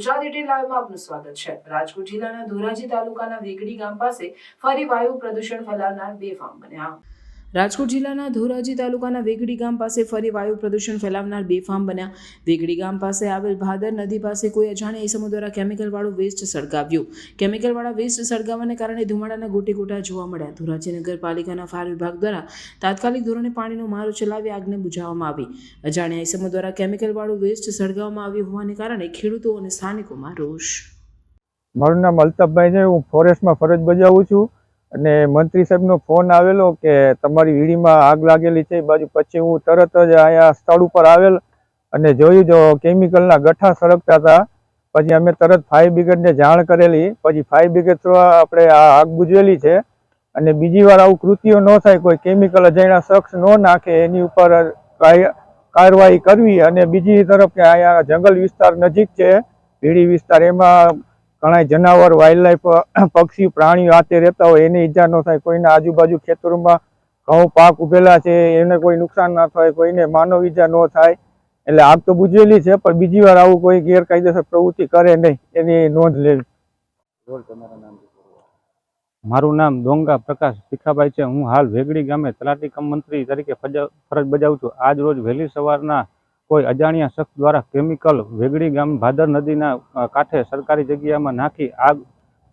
ગુજરાત લાઈવમાં આપનું સ્વાગત છે. રાજકોટ જિલ્લાના ધોરાજી તાલુકાના વેગડી ગામ પાસે ફરી વાયુ પ્રદૂષણ ફેલાવનાર બેફામ બન્યા. રાજકોટ જિલ્લાના ધોરાજી તાલુકાના વેગડી ગામ પાસે ફરી વાયુ પ્રદૂષણ ફેલાવનાર બેફામ બન્યા. વેગડી ગામ પાસે આવેલ ભાદર નદી પાસે કોઈ અજાણ્યા ઇસમો દ્વારા કેમિકલવાળું વેસ્ટ સળગાવ્યું. કેમિકલવાળા વેસ્ટ સળગાવવાને કારણે ધુમાડાના ગોટે ગોટા જોવા મળ્યા. ધોરાજી નગરપાલિકાના ફાયર વિભાગ દ્વારા તાત્કાલિક ધોરણે પાણીનો મારો ચલાવી આગને બુઝાવવામાં આવી. અજાણ્યા ઇસમો દ્વારા કેમિકલવાળું વેસ્ટ સળગાવવામાં આવ્યું હોવાને કારણે ખેડૂતો અને સ્થાનિકોમાં રોષ. મારું નામ અલ્તાફભાઈ છે. હું ફોરેસ્ટમાં ફરજ બજાવું છું. અને મંત્રી સાહેબનો ફોન આવેલો કે તમારી વીડીમાં આગ લાગેલી છે, એ બાજુ પછી હું તરત જ અહીંયા સ્થળ ઉપર આવેલ અને જોયું તો કેમિકલના ગઠ્ઠા સળગતા હતા. પછી અમે તરત ફાયર બ્રિગેડને જાણ કરેલી. પછી ફાયર બ્રિગેડ થ્રુ આપણે આ આગ બુજવેલી છે. અને બીજી વાર આવું કૃત્યો ન થાય, કોઈ કેમિકલ અજાણ્યા શખ્સ ન નાખે, એની ઉપર કાર્યવાહી કરવી. અને બીજી તરફ કે અહીંયા જંગલ વિસ્તાર નજીક છે, ભીડી વિસ્તાર, એમાં ઘણા જનાવર વાઇલ્ડ પક્ષી પ્રાણીઓ આતે રહેતા હોય એને ઈજા ન થાય. કોઈના આજુબાજુ ખેતરોમાં ઘઉં પાક ઉભેલા છે એને કોઈ નુકસાન ના થાય કોઈને માનવ ઈજા ન થાય. એટલે આગ તો બુજેલી છે પણ બીજી વાર આવું કોઈ ગેરકાયદેસર પ્રવૃત્તિ કરે નહીં એની નોંધ લેવી. મારું નામ ડોંગા પ્રકાશ ભીખાભાઈ છે. હું હાલ વેગડી ગામે તલાટી કમ મંત્રી તરીકે ફરજ બજાવું છું. આજ રોજ વહેલી સવારના કોઈ અજાણ્યા શખ્સ દ્વારા કેમિકલ વેગડી ગામ ભાદર નદીના કાંઠે સરકારી જગ્યામાં નાખી આગ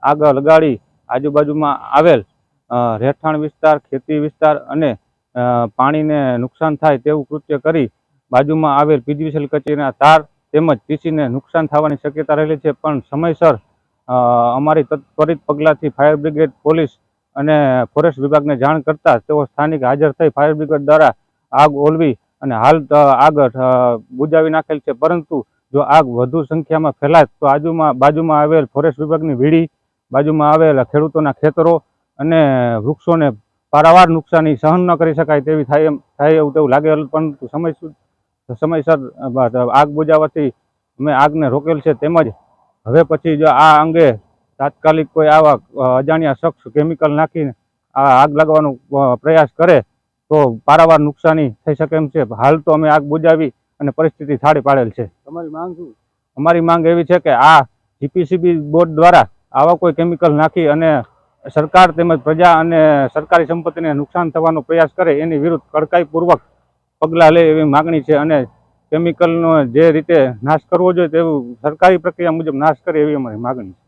આગ લગાડી આજુબાજુમાં આવેલ રહેઠાણ વિસ્તાર, ખેતી વિસ્તાર અને પાણીને નુકસાન થાય તેવું કૃત્ય કરી બાજુમાં આવેલ પીજીવીસીએલ કચેરીના તાર તેમજ ટીસીને નુકસાન થવાની શક્યતા રહેલી છે. પણ સમયસર અમારી ત્વરિત પગલાંથી ફાયર બ્રિગેડ પોલીસ અને ફોરેસ્ટ વિભાગને જાણ કરતાં તેઓ સ્થાનિક હાજર થઈ ફાયર બ્રિગેડ દ્વારા આગ ઓલવી અને હાલ આગ બુજાવી નાખેલ છે. પરંતુ જો આગ વધુ સંખ્યામાં ફેલાય, તો આજુમાં, બાજુમાં આવેલ ફોરેસ્ટ વિભાગની વીડી, બાજુમાં આવેલ ખેડૂતોના ખેતરો અને વૃક્ષોને પારાવાર નુકસાની સહન ન કરી શકાય તેવી થાય એમ, થાય એવું તેવું લાગેલ પરંતુ સમય સમયસર આગ બુજાવવાથી અમે આગને રોકેલ છે. તેમજ હવે પછી જો આ અંગે તાત્કાલિક કોઈ આવા, અજાણ્યા શખ્સ કેમિકલ નાખીને આ આગ લાગવાનો પ્રયાસ કરે તો પારાવાર નુકસાની થઈ શકે એમ છે. હાલ તો અમે આગ બુજાવી અને પરિસ્થિતિ થાળી પાડેલ છે. તમારી માંગ શું? અમારી માંગ એવી છે કે આ જીપીસીબી બોર્ડ દ્વારા આવા કોઈ કેમિકલ નાખી અને સરકાર તેમજ પ્રજા અને સરકારી સંપત્તિને નુકસાન થવાનો પ્રયાસ કરે એની વિરુદ્ધ કડકાઈપૂર્વક પગલાં લે એવી માગણી છે અને કેમિકલનો જે રીતે નાશ કરવો જોઈએ તેવું સરકારી પ્રક્રિયા મુજબ નાશ કરે એવી અમારી માગણી છે.